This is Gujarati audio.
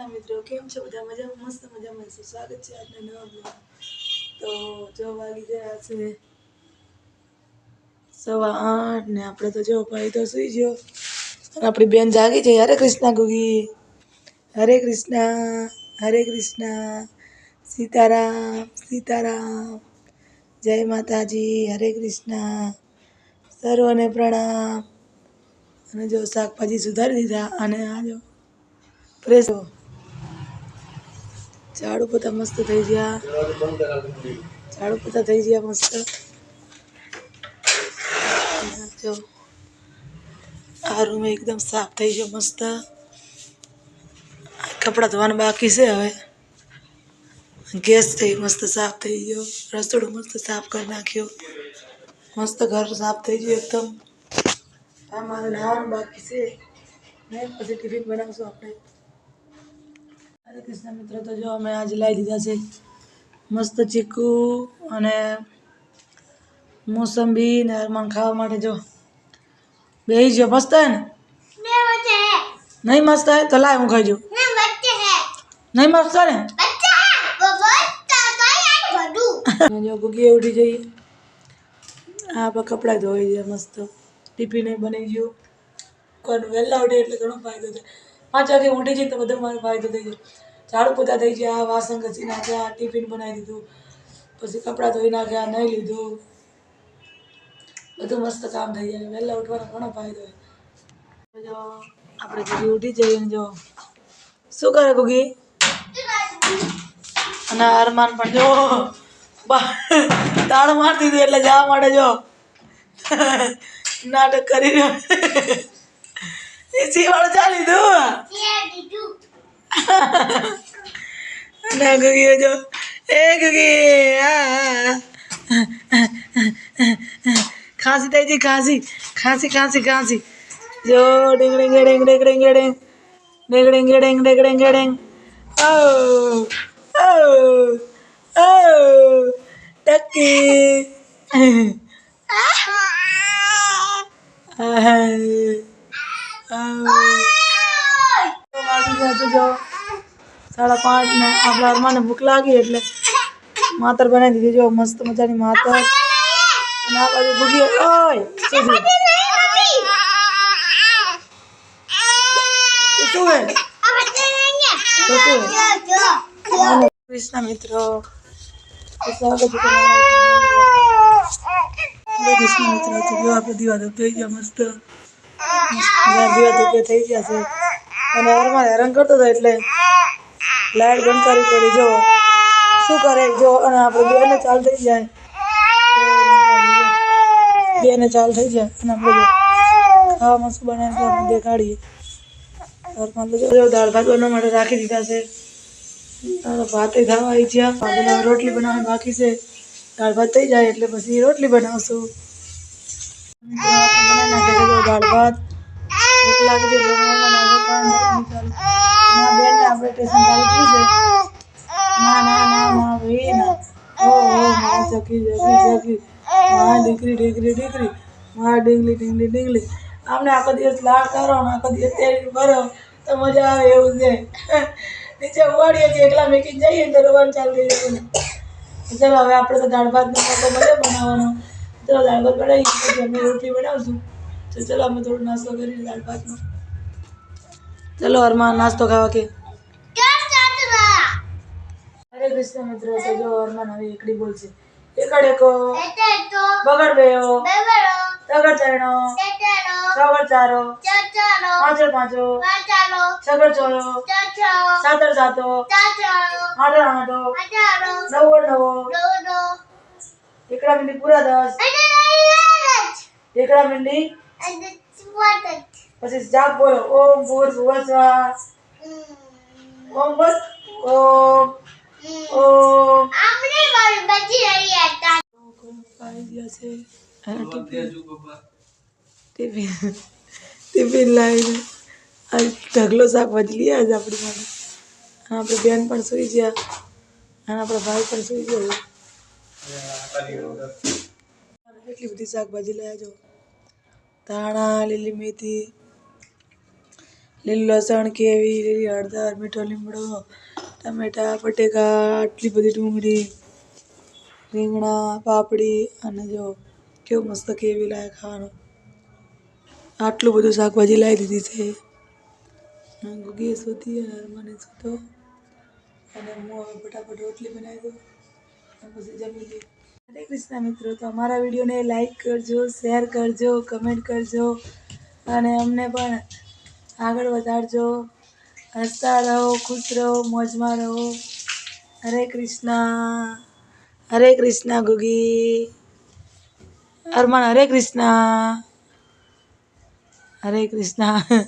કૃષ્ણ મિત્રો, કેમ છો બધા? મજા મસ્ત મજામાં છે સ્વાગત છે આજના નવા બ્લોગ તો જો વાગી ગયા છે સવા આઠ ને આપણે તો જો ભાઈ તો સુઈ ગયો. અને આપણી બેન જાગી છે. હરે કૃષ્ણ ગુગી. હરે કૃષ્ણ હરે કૃષ્ણ, સીતારામ સીતારામ. જય માતાજી, હરે કૃષ્ણ. સર્વને પ્રણામ. અને જો શાકભાજી સુધારી દીધા અને આ જો પ્રેસ ઝાડુ પોતા મસ્ત થઈ ગયા ઝાડુ પોતા થઈ ગયા મસ્ત અને જો આ રૂમ એકદમ સાફ થઈ ગયો મસ્ત કપડાં ધોવાના બાકી છે હવે ગેસ થઈ મસ્ત સાફ થઈ ગયો રસોડું મસ્ત સાફ કરી નાખ્યો મસ્ત ઘર સાફ થઈ ગયું એકદમ આ મારે નાવાનું બાકી છે ને પછી ટિફિન બનાવશું આપણે। હરે કૃષ્ણ મિત્રો તો જો અમે આજે લાવી દીધા છે મસ્ત ચીકુ અને મોસંબી ને હરમાન ખાવા માટે જો. બે જો મસ્ત હે ને? નહીં મસ્ત હે? તો લાય હું ખાઈ જાઉં. નહીં મસ્ત ને? જો ગુગી ઉઠી જઈએ આ આપણે કપડાં ધોઈ જાય મસ્ત. ટિફિન બની ગયું. કોણ વહેલા ઉઠે એટલે ઘણો ફાયદો થાય. પાંચ વાગે ઉઠી જઈએ તો બધો મારો ફાયદો થઈ જાય. ઝાડુ પોતા થઈ ગયા, વાસણ ઘસી નાખ્યા, ટિફિન બનાવી દીધું, પછી કપડાં ધોઈ નાખ્યા નહીં લીધું. બધું મસ્ત કામ થઈ જાય. વહેલા ઉઠવાનો ઘણો ફાયદો હોય જો, આપણે ગુગી ઉઠી જઈએ ને જો. શું કરે ગુગી અને અરમાન પણ જો તાળ તાળું મારી દીધું એટલે જવા માટે જો. નાટક કરી રહ્યો એ વાળું ચાલી દીધું ના ગુગી જો એ ગુગી આ ખાંસી થઈ ગઈ ખાંસી ખાંસી ખાંસી ખાંસી જો ડીંગ ડેંગ ડીંગ ડેંગ ડીંગ ડેંગ ડીંગ ડેંગ ડીંગ ડીંગ ડીંગ ડીંગ ઓ ઓ ઓ ટકી છે જો સાડા પાંચ ને આપણા અરમાને ભૂખ લાગી એટલે માતર બનાવી દીધી જો મસ્ત મજાની માતર અને આ બાજુ ભૂગી ઓય શું થયું? તો શું હે તો શું હે અને કૃષ્ણ મિત્રો તો સ્વાગત છે તમારું. હરે કૃષ્ણ મિત્રો તો જો આપણે દીવા ધૂપ થઈ ગયા મસ્ત જ્યાં થઈ ગયા છે. અને હરમાન હેરાન કરતો હતો એટલે લાઈટ બંધ કરવી પડી. જો, શું કરે? જો, અને આપણે બેને ચાલ થઈ જાય. બેને ચાલ થઈ જાય. અને આપણે ખાવામાં શું બનાવે આપણે દેખાડીએ. હરમાન તો જો દાળ ભાત બનાવવા માટે રાખી દીધા છે. ભાતે થવા આવી ગયા. રોટલી બનાવવાની બાકી છે. દાળ ભાત થઈ જાય એટલે પછી રોટલી બનાવશું. બનાવી બાદ એટલે ના ના ના ના મા ચકી જકી ચકી મા ડીંગલી ડીંગલી ડીંગલી. આમને આખો દિવસ લાડ કરો ને દિવસ તૈયારી કરો તો મજા આવે એવું છે. નીચે ઉવાડીએ છીએ, એકલા મેકી જઈએ તો ચાલુ હવે આપણે તો દાળ ભાતનો મોકો મળે બનાવવાનો. ચલો, દાળ ભાત બનાવી પછી અમે રોટલી બનાવશું. તો ચલો અમે થોડો નાસ્તો કરીએ દાળ ભાતનો ચલો અરમાન નાસ્તો ખાવા કે? હરે કૃષ્ણ મિત્રો તો જો અરમાન હવે એકડી બગડ તગડ ચરણો. ચારો. પાંચો સાતર સાતો. આઠો. નવો નવો એકડા મીંડી પૂરા દસ. એકડા મિંડી પછી જાપ બોલો ઓમ ભૂર ભુવસ્વા ઓમ બસ ઓમ ઓમ. આપણે બોલ બચી રહી હતા. પાઈ ગયા છે આ ટીપી ટીપી ટીપી લાઈન. આજ ઢગલો શાક બદલી આજ આપણી માટે. આપણે બેન પણ સૂઈ ગયા. અને આપણા ભાઈ પણ સૂઈ ગયા. એટલી બધી શાકભાજી લઈ આવજો ધાણા, લીલી મેથી, લીલું લસણ કેવી લીલી હળદર, મીઠો લીમડો, ટમેટા, બટેકા, આટલી બધી ડુંગળી, રીંગણા, પાપડી અને જો કેવું મસ્ત કેવી લાગે ખાવાનું. આટલું બધું શાકભાજી લાવી દીધી છે. ગુગીએ અને અરમાને સૂતો અને હું હવે ફટાફટ રોટલી બનાવી દઉં પછી જમી લઈએ. હરે કૃષ્ણ મિત્રો, તો અમારા વિડીયોને લાઈક કરજો શેર કરજો કમેન્ટ કરજો અને અમને પણ આગળ વધારજો. હસતા રહો, ખુશ રહો, મોજમાં રહો. હરે કૃષ્ણ હરે કૃષ્ણ ગુગી. અરમાન, હરે કૃષ્ણ. હરે કૃષ્ણ.